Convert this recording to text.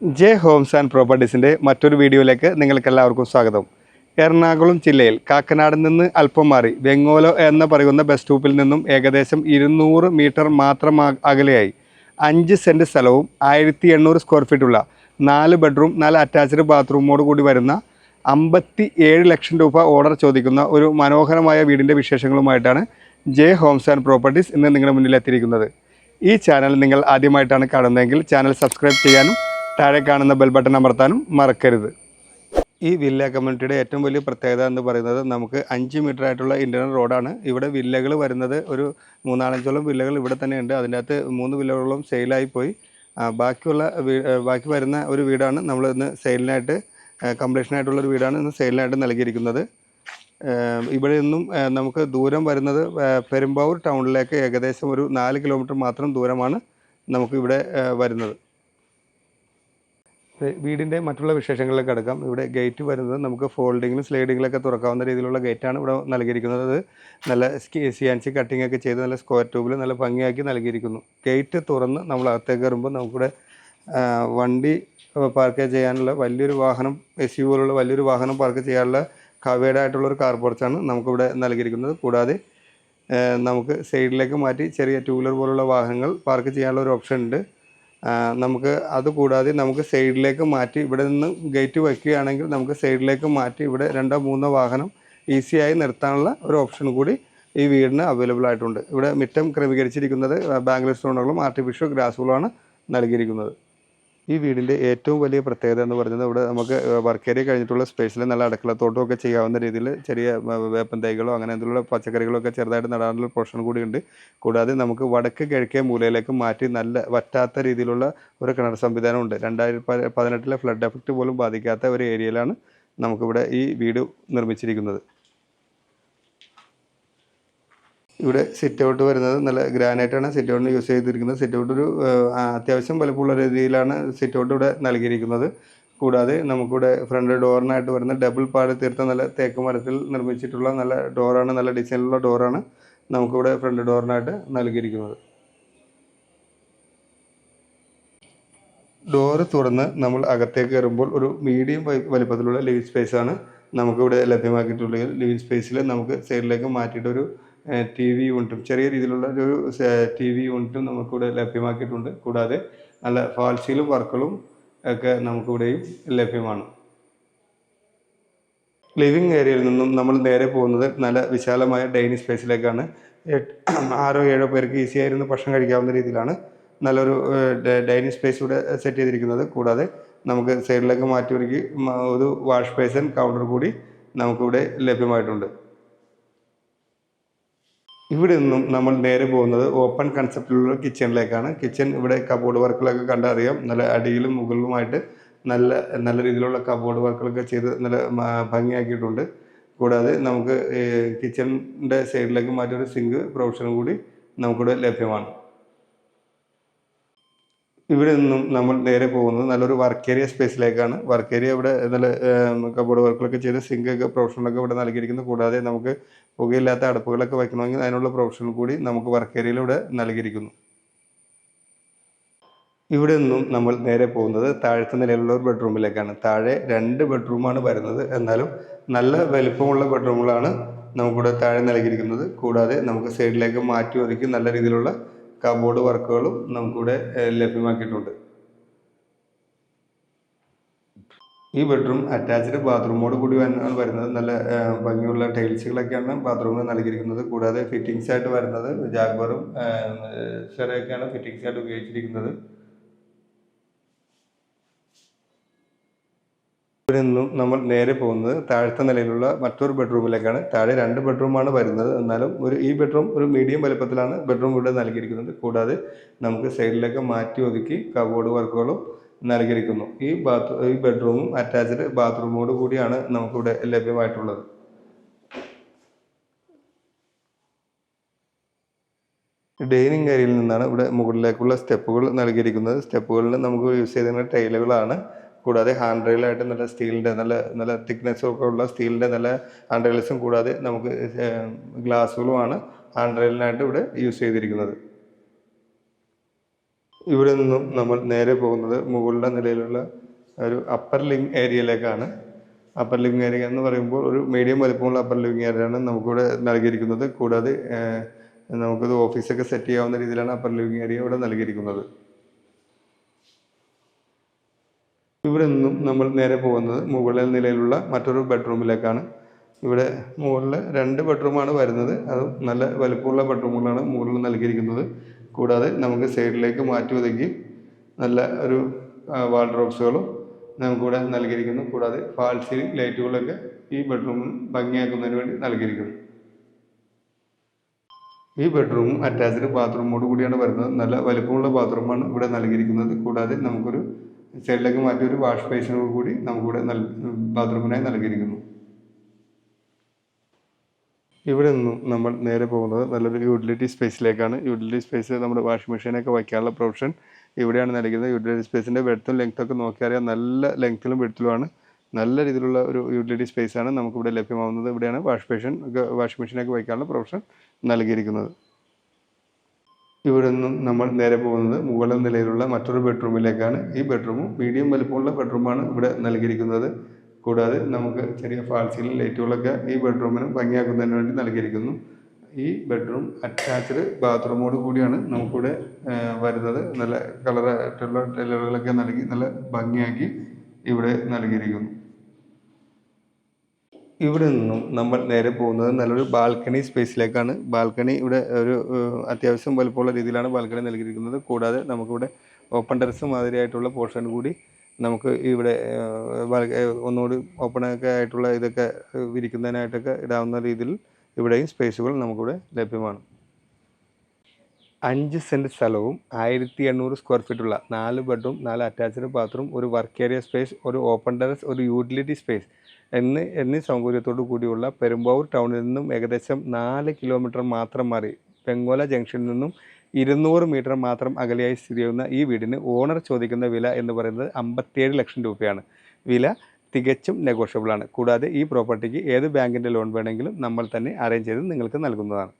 J Holmes and പ്രോപ്പർട്ടീസിന്റെ മറ്റൊരു വീഡിയോയിലേക്ക് നിങ്ങൾക്ക് എല്ലാവർക്കും സ്വാഗതം. എറണാകുളം ജില്ലയിൽ കാക്കനാട് നിന്ന് അല്പം മാറി വെങ്ങോലോ എന്ന് പറയുന്ന ബസ് സ്റ്റോപ്പിൽ നിന്നും ഏകദേശം ഇരുന്നൂറ് മീറ്റർ മാത്രം അകലെയായി. അഞ്ച് സെന്റ് സ്ഥലവും ആയിരത്തി എണ്ണൂറ് സ്ക്വയർ ഫീറ്റുള്ള നാല് ബെഡ്റൂം നാല് അറ്റാച്ച്ഡ് ബാത്റൂമോട് കൂടി വരുന്ന അമ്പത്തി ഏഴ് ലക്ഷം രൂപ ഓർഡർ ചോദിക്കുന്ന ഒരു മനോഹരമായ വീടിന്റെ വിശേഷങ്ങളുമായിട്ടാണ് ജെ ഹോംസ് ആൻഡ് പ്രോപ്പർട്ടീസ് ഇന്ന് നിങ്ങളുടെ മുന്നിൽ എത്തിയിരിക്കുന്നത് ഈ ചാനൽ നിങ്ങൾ ആദ്യമായിട്ടാണ് കാണുന്നതെങ്കിൽ ചാനൽ സബ്സ്ക്രൈബ് ചെയ്യാനും താഴെ കാണുന്ന ബെൽ ബട്ടൺ അമർത്താനും മറക്കരുത്. ഈ വില്ല കമ്മ്യൂണിറ്റിയുടെ ഏറ്റവും വലിയ പ്രത്യേകത എന്ന് പറയുന്നത് നമുക്ക് അഞ്ച് മീറ്റർ ആയിട്ടുള്ള ഇന്റർണൽ റോഡാണ് ഇവിടെ വില്ലകൾ വരുന്നത് ഒരു മൂന്നാലഞ്ചോളം വില്ലകൾ ഇവിടെ തന്നെയുണ്ട്. അതിന്റെ അകത്ത് മൂന്ന് വില്ലകളോളം സെയിലായി പോയി. ബാക്കിയുള്ള ബാക്കി വരുന്ന ഒരു വീടാണ് നമ്മൾ ഇന്ന് സെയിലിനായിട്ട് കംപ്ലീഷനായിട്ടുള്ള ഒരു വീടാണ് ഇന്ന് സെയിലിനായിട്ട് നൽകിയിരിക്കുന്നത്. ഇവിടെ നിന്നും നമുക്ക് ദൂരം വരുന്നത് പെരുമ്പാവൂർ ടൗണിലേക്ക് ഏകദേശം ഒരു നാല് കിലോമീറ്റർ മാത്രം ദൂരമാണ് നമുക്ക് ഇവിടെ വരുന്നത്. വീടിന്റെ മറ്റുള്ള വിശേഷങ്ങളിലേക്ക് കിടക്കാം. ഇവിടെ ഗേറ്റ് വരുന്നത് നമുക്ക് ഫോൾഡിങ്ങിലും സ്ലൈഡിങ്ങിലൊക്കെ തുറക്കാവുന്ന രീതിയിലുള്ള ഗേറ്റാണ് ഇവിടെ നൽകിയിരിക്കുന്നത്. അത് നല്ല സി ആൻസി കട്ടിംഗ് ഒക്കെ ചെയ്ത് നല്ല സ്ക്വയർ ട്യൂബിൽ നല്ല ഭംഗിയാക്കി നൽകിയിരിക്കുന്നു. ഗേറ്റ് തുറന്ന് നമ്മൾ അകത്തേക്ക് കയറുമ്പോൾ നമുക്കിവിടെ വണ്ടി പാർക്ക് ചെയ്യാനുള്ള വലിയൊരു വാഹനം എസ് യു പോലുള്ള വലിയൊരു വാഹനം പാർക്ക് ചെയ്യാനുള്ള കവേഡ് ആയിട്ടുള്ള ഒരു കാർ പോർച്ചാണ് നമുക്കിവിടെ നൽകിയിരിക്കുന്നത്. കൂടാതെ നമുക്ക് സൈഡിലേക്ക് മാറ്റി ചെറിയ ടൂ വീലർ പോലുള്ള വാഹനങ്ങൾ പാർക്ക് ചെയ്യാനുള്ള ഒരു ഓപ്ഷൻ ഉണ്ട്. നമുക്ക് അത് കൂടാതെ നമുക്ക് സൈഡിലേക്ക് മാറ്റി ഇവിടെ നിന്ന് ഗേറ്റ് വയ്ക്കുകയാണെങ്കിൽ നമുക്ക് സൈഡിലേക്ക് മാറ്റി ഇവിടെ രണ്ടോ മൂന്നോ വാഹനം ഈസിയായി നിർത്താനുള്ള ഒരു ഓപ്ഷൻ കൂടി ഈ വീടിന് അവൈലബിൾ ആയിട്ടുണ്ട്. ഇവിടെ മിറ്റം ക്രമീകരിച്ചിരിക്കുന്നത് ബാംഗ്ലൂർ സ്റ്റോണുകളും ആർട്ടിഫിഷ്യൽ ഗ്രാസുകളുമാണ് നൽകിയിരിക്കുന്നത്. ഈ വീടിന്റെ ഏറ്റവും വലിയ പ്രത്യേകത എന്ന് പറയുന്നത് ഇവിടെ നമുക്ക് വർക്ക് ഏരിയ കഴിഞ്ഞിട്ടുള്ള സ്പേസിൽ നല്ല അടുക്കളത്തോട്ടമൊക്കെ ചെയ്യാവുന്ന രീതിയിൽ ചെറിയ വേപ്പൻ തൈകളോ അങ്ങനെ എന്തെങ്കിലും പച്ചക്കറികളോ ഒക്കെ ചെറുതായിട്ട് നടാനുള്ള പ്രൊഷൻ കൂടിയുണ്ട് കൂടാതെ നമുക്ക് വടക്ക് കിഴക്കേ മൂലയിലേക്ക് മാറ്റി നല്ല വറ്റാത്ത രീതിയിലുള്ള ഒരു കിണർ സംവിധാനമുണ്ട് രണ്ടായിരത്തി പതിനെട്ടിലെ ഫ്ലഡ് എഫക്റ്റ് പോലും ബാധിക്കാത്ത ഒരു ഏരിയയിലാണ് നമുക്കിവിടെ ഈ വീട് നിർമ്മിച്ചിരിക്കുന്നത്. ഇവിടെ സിറ്റ് ഔട്ട് വരുന്നത് നല്ല ഗ്രാനൈറ്റാണ് സിറ്റ് ഔട്ടിന് യൂസ് ചെയ്തിരിക്കുന്നത്. സിറ്റ് ഔട്ട് ഒരു അത്യാവശ്യം വലുപ്പമുള്ള രീതിയിലാണ് സിറ്റ് ഔട്ട് ഇവിടെ നൽകിയിരിക്കുന്നത്. കൂടാതെ നമുക്കിവിടെ ഫ്രണ്ട് ഡോറിനായിട്ട് വരുന്ന ഡബിൾ പാട് തീർത്ത നല്ല തേക്ക് മരത്തിൽ നിർമ്മിച്ചിട്ടുള്ള നല്ല ഡോറാണ് നല്ല ഡിസൈനിലുള്ള ഡോറാണ് നമുക്കിവിടെ ഫ്രണ്ട് ഡോറിനായിട്ട് നൽകിയിരിക്കുന്നത്. ഡോറ് തുറന്ന് നമ്മൾ അകത്തേക്ക് കയറുമ്പോൾ ഒരു മീഡിയം വലിപ്പത്തിലുള്ള ലിവിങ് സ്പേസ് ആണ് നമുക്കിവിടെ ലഭ്യമാക്കിയിട്ടുള്ളത് ലിവിങ് സ്പേസിൽ നമുക്ക് സൈഡിലേക്ക് മാറ്റിയിട്ട് ഒരു ടി വി യൂണിറ്റും ചെറിയ രീതിയിലുള്ള ഒരു ടി വി യൂണിറ്റും നമുക്കിവിടെ ലഭ്യമാക്കിയിട്ടുണ്ട്. കൂടാതെ നല്ല ഫാൾസീലും വർക്കുകളും ഒക്കെ നമുക്കിവിടെയും ലഭ്യമാണ്. ലിവിങ് ഏരിയയിൽ നിന്നും നമ്മൾ നേരെ പോകുന്നത് നല്ല വിശാലമായ ഡൈനിങ് സ്പേസിലേക്കാണ്. ആറോ ഏഴോ പേർക്ക് ഈസി ആയിരുന്നു ഭക്ഷണം കഴിക്കാവുന്ന രീതിയിലാണ് നല്ലൊരു ഡൈനിങ് സ്പേസ് ഇവിടെ സെറ്റ് ചെയ്തിരിക്കുന്നത്. കൂടാതെ നമുക്ക് സൈഡിലേക്ക് മാറ്റി ഒരുക്കി ഒരു വാഷ് ബേസൻ കൗണ്ടർ കൂടി നമുക്കിവിടെ ലഭ്യമായിട്ടുണ്ട്. ഇവിടെ നിന്നും നമ്മൾ നേരെ പോകുന്നത് ഓപ്പൺ കൺസെപ്റ്റിലുള്ള കിച്ചണിലേക്കാണ് കിച്ചൺ ഇവിടെ കബോർഡ് വർക്കുകളൊക്കെ കണ്ടറിയാം. നല്ല അടിയിലും മുകളിലുമായിട്ട് നല്ല നല്ല രീതിയിലുള്ള കബോർഡ് വർക്കുകളൊക്കെ ചെയ്ത് നല്ല ഭംഗിയാക്കിയിട്ടുണ്ട്. കൂടാതെ നമുക്ക് കിച്ചണിന്റെ സൈഡിലേക്ക് മാറ്റിയൊരു സിങ്ക് പ്രൊവിഷനും കൂടി നമുക്കിവിടെ ലഭ്യമാണ്. ഇവിടെ നിന്നും നമ്മൾ നേരെ പോകുന്നത് നല്ലൊരു വർക്ക് ഏരിയ സ്പേസിലേക്കാണ് വർക്ക് ഏരിയ ഇവിടെ നല്ല കബോർഡ് വർക്കുകളൊക്കെ ചെയ്ത് സിങ്ക് ഒക്കെ പ്രൊഫഷണലൊക്കെ ഇവിടെ നൽകിയിരിക്കുന്നു. കൂടാതെ നമുക്ക് പുകയില്ലാത്ത അടുപ്പുകളൊക്കെ വയ്ക്കണമെങ്കിൽ അതിനുള്ള പ്രൊഫഷൻ കൂടി നമുക്ക് വർക്ക് ഏരിയയിൽ ഇവിടെ നൽകിയിരിക്കുന്നു. ഇവിടെ നിന്നും നമ്മൾ നേരെ പോകുന്നത് താഴത്തെ നിലയിലുള്ള ഒരു ബെഡ്റൂമിലേക്കാണ് താഴെ രണ്ട് ബെഡ്റൂമാണ് വരുന്നത്. എന്നാലും നല്ല വലിപ്പമുള്ള ബെഡ്റൂമുകളാണ് നമുക്കിവിടെ താഴെ നൽകിയിരിക്കുന്നത്. കൂടാതെ നമുക്ക് സൈഡിലേക്ക് മാറ്റി ഒതുക്കി നല്ല രീതിയിലുള്ള കബോർഡ് വർക്കുകളും നമുക്കിവിടെ ലഭ്യമാക്കിയിട്ടുണ്ട്. ഈ ബെഡ്റൂം അറ്റാച്ച്ഡ് ബാത്റൂമോട് കൂടി വരുന്നത് നല്ല ഭംഗിയുള്ള ടൈൽസുകളൊക്കെയാണ് ബാത്റൂമിൽ നൽകിയിരിക്കുന്നത്. കൂടാതെ ഫിറ്റിങ്സ് ആയിട്ട് വരുന്നത് ജാഗ്വറും ഷെറയൊക്കെയാണ് ഫിറ്റിങ്സ് ആയിട്ട് ഉപയോഗിച്ചിരിക്കുന്നത്. ഇവിടെ നിന്നും നമ്മൾ നേരെ പോകുന്നത് താഴത്തെ നിലയിലുള്ള മറ്റൊരു ബെഡ്റൂമിലേക്കാണ്. താഴെ രണ്ട് ബെഡ്റൂമാണ് വരുന്നത്. എന്നാലും ഒരു ഈ ബെഡ്റൂം ഒരു മീഡിയം വലുപ്പത്തിലാണ് ബെഡ്റൂം ഇവിടെ നൽകിയിരിക്കുന്നത്. കൂടാതെ നമുക്ക് സൈഡിലേക്ക് മാറ്റി ഒതുക്കി കബോർഡ് വർക്കുകളും നൽകിയിരിക്കുന്നു. ഈ ബാത്ത് ഈ ബെഡ്റൂമും അറ്റാച്ച്ഡ് ബാത്റൂമോട് കൂടിയാണ് നമുക്കിവിടെ ലഭ്യമായിട്ടുള്ളത്. ഡൈനിങ് ഏരിയയിൽ നിന്നാണ് ഇവിടെ മുകളിലേക്കുള്ള സ്റ്റെപ്പുകൾ നൽകിയിരിക്കുന്നത്. സ്റ്റെപ്പുകളിൽ നമുക്ക് യൂസ് ചെയ്തിരുന്ന ടൈലുകളാണ് കൂടാതെ ഹാൻഡ് റെയിലായിട്ട് നല്ല സ്റ്റീലിന്റെ നല്ല നല്ല തിക്നെസ്സും ഒക്കെ ഉള്ള സ്റ്റീലിന്റെ നല്ല ഹാൻഡ് റെയിൽസും കൂടാതെ നമുക്ക് ഗ്ലാസ്സുകളുമാണ് ഹാൻഡ് റെയിലിനായിട്ട് ഇവിടെ യൂസ് ചെയ്തിരിക്കുന്നത്. ഇവിടെ നിന്നും നമ്മൾ നേരെ പോകുന്നത് മുകളിലെ നിലയിലുള്ള ഒരു അപ്പർ ലിങ് ഏരിയയിലേക്കാണ് അപ്പർ ലിവിങ് ഏരിയ എന്ന് പറയുമ്പോൾ ഒരു മീഡിയം വലിപ്പമുള്ള അപ്പർ ലിവിങ് ഏരിയയാണ് നമുക്കിവിടെ നൽകിയിരിക്കുന്നത്. കൂടാതെ നമുക്കിത് ഓഫീസൊക്കെ സെറ്റ് ചെയ്യാവുന്ന രീതിയിലാണ് അപ്പർ ലിവിങ് ഏരിയ ഇവിടെ നൽകിയിരിക്കുന്നത്. ഇവിടെ നിന്നും നമ്മൾ നേരെ പോകുന്നത് മുകളിൽ നിലയിലുള്ള മറ്റൊരു ബെഡ്റൂമിലേക്കാണ്. ഇവിടെ മുകളിൽ രണ്ട് ബെഡ്റൂമാണ് വരുന്നത്. അത് നല്ല വലുപ്പമുള്ള ബെഡ്റൂമുകളാണ് മുകളിൽ നൽകിയിരിക്കുന്നത്. കൂടാതെ നമുക്ക് സൈഡിലേക്ക് മാറ്റി ഒതുക്കി നല്ല ഒരു വാർഡ്രോബ്സുകളും നമുക്കിവിടെ നൽകിയിരിക്കുന്നു. കൂടാതെ ഫാൾ സീലിംഗ് ലൈറ്റുകളൊക്കെ ഈ ബെഡ്റൂമിൽ ഭംഗിയാക്കുന്നതിന് വേണ്ടി നൽകിയിരിക്കുന്നു. ഈ ബെഡ്റൂം അറ്റാച്ച്ഡ് ബാത്റൂമോട് കൂടിയാണ് വരുന്നത്. നല്ല വലുപ്പമുള്ള ബാത്റൂമാണ് ഇവിടെ നൽകിയിരിക്കുന്നത്. കൂടാതെ നമുക്കൊരു സൈഡിലേക്ക് മാറ്റി ഒരു വാഷ് ബേസിനോട് കൂടി നമുക്കിവിടെ നൽ ബാത്റൂമിനായി നൽകിയിരിക്കുന്നു. ഇവിടെ നിന്നും നമ്മൾ നേരെ പോകുന്നത് നല്ലൊരു യൂട്ടിലിറ്റി സ്പേസിലേക്കാണ്. യൂട്ടിലിറ്റി സ്പേസ് നമ്മുടെ വാഷിംഗ് മെഷീനൊക്കെ വയ്ക്കാനുള്ള പ്രൊവിഷൻ. ഇവിടെയാണ് നൽകുന്നത് യൂട്ടിലിറ്റി സ്പേസിന്റെ വെടുത്തും ലെങ്ത്തൊക്കെ നോക്കിയാൽ നല്ല ലെങ്ത്തിലും വെടുത്തിലുമാണ് നല്ല രീതിയിലുള്ള ഒരു യൂട്ടിലിറ്റി സ്പേസാണ് നമുക്കിവിടെ ലഭ്യമാവുന്നത്. ഇവിടെയാണ് വാഷ് മെഷീൻ വാഷിംഗ് മെഷീനൊക്കെ വയ്ക്കാനുള്ള പ്രൊവിഷൻ നൽകിയിരിക്കുന്നത്. ഇവിടെ നിന്നും നമ്മൾ നേരെ പോകുന്നത് മുകളിൽ നിലയിലുള്ള മറ്റൊരു ബെഡ്റൂമിലേക്കാണ്. ഈ ബെഡ്റൂമും മീഡിയം വലുപ്പമുള്ള ബെഡ്റൂമാണ് ഇവിടെ നൽകിയിരിക്കുന്നത്. കൂടാതെ നമുക്ക് ചെറിയ ഫാൾസിലും ലൈറ്റുകളൊക്കെ ഈ ബെഡ്റൂമിന് ഭംഗിയാക്കുന്നതിന് വേണ്ടി നൽകിയിരിക്കുന്നു. ഈ ബെഡ്റൂം അറ്റാച്ച്ഡ് ബാത്റൂമോട് കൂടിയാണ് നമുക്കിവിടെ വരുന്നത്. നല്ല കളറായിട്ടുള്ള ടൈലുകളൊക്കെ നൽകി നല്ല ഭംഗിയാക്കി ഇവിടെ നൽകിയിരിക്കുന്നു. ഇവിടെ നിന്നും നമ്മൾ നേരെ പോകുന്നത് നല്ലൊരു ബാൽക്കണി സ്പേസിലേക്കാണ്. ബാൽക്കണി ഇവിടെ ഒരു അത്യാവശ്യം വലുപ്പമുള്ള രീതിയിലാണ് ബാൽക്കണി നൽകിയിരിക്കുന്നത്. കൂടാതെ നമുക്കിവിടെ ഓപ്പൺ ടെറസ് മാതിരിയായിട്ടുള്ള പോർഷൻ കൂടി നമുക്ക് ഇവിടെ ഒന്നുകൂടി ഓപ്പണൊക്കെ ആയിട്ടുള്ള ഇതൊക്കെ വിരിക്കുന്നതിനായിട്ടൊക്കെ ഇടാവുന്ന രീതിയിൽ ഇവിടെയും സ്പേസുകൾ നമുക്കിവിടെ ലഭ്യമാണ്. അഞ്ച് സെന്റ് സ്ഥലവും ആയിരത്തി എണ്ണൂറ് സ്ക്വയർ ഫീറ്റുള്ള നാല് ബെഡ്റൂം നാല് അറ്റാച്ച്ഡ് ബാത്റൂം ഒരു വർക്ക് ഏരിയ സ്പേസ് ഒരു ഓപ്പൺ ടെറസ് ഒരു യൂട്ടിലിറ്റി സ്പേസ് എന്നീ എന്നീ സൗകര്യത്തോടു കൂടിയുള്ള പെരുമ്പാവൂർ ടൗണിൽ നിന്നും ഏകദേശം നാല് കിലോമീറ്റർ മാത്രം മാറി പെങ്കോല ജംഗ്ഷനിൽ നിന്നും ഇരുന്നൂറ് മീറ്റർ മാത്രം അകലെയായി സ്ഥിതി ചെയ്യുന്ന ഈ വീടിന് ഓണർ ചോദിക്കുന്ന വില എന്ന് പറയുന്നത് അമ്പത്തിയേഴ് ലക്ഷം രൂപയാണ്. വില തികച്ചും നെഗോഷ്യബിളാണ് കൂടാതെ ഈ പ്രോപ്പർട്ടിക്ക് ഏത് ബാങ്കിന്റെ ലോൺ വേണമെങ്കിലും നമ്മൾ തന്നെ അറേഞ്ച് ചെയ്ത് നിങ്ങൾക്ക് നൽകുന്നതാണ്.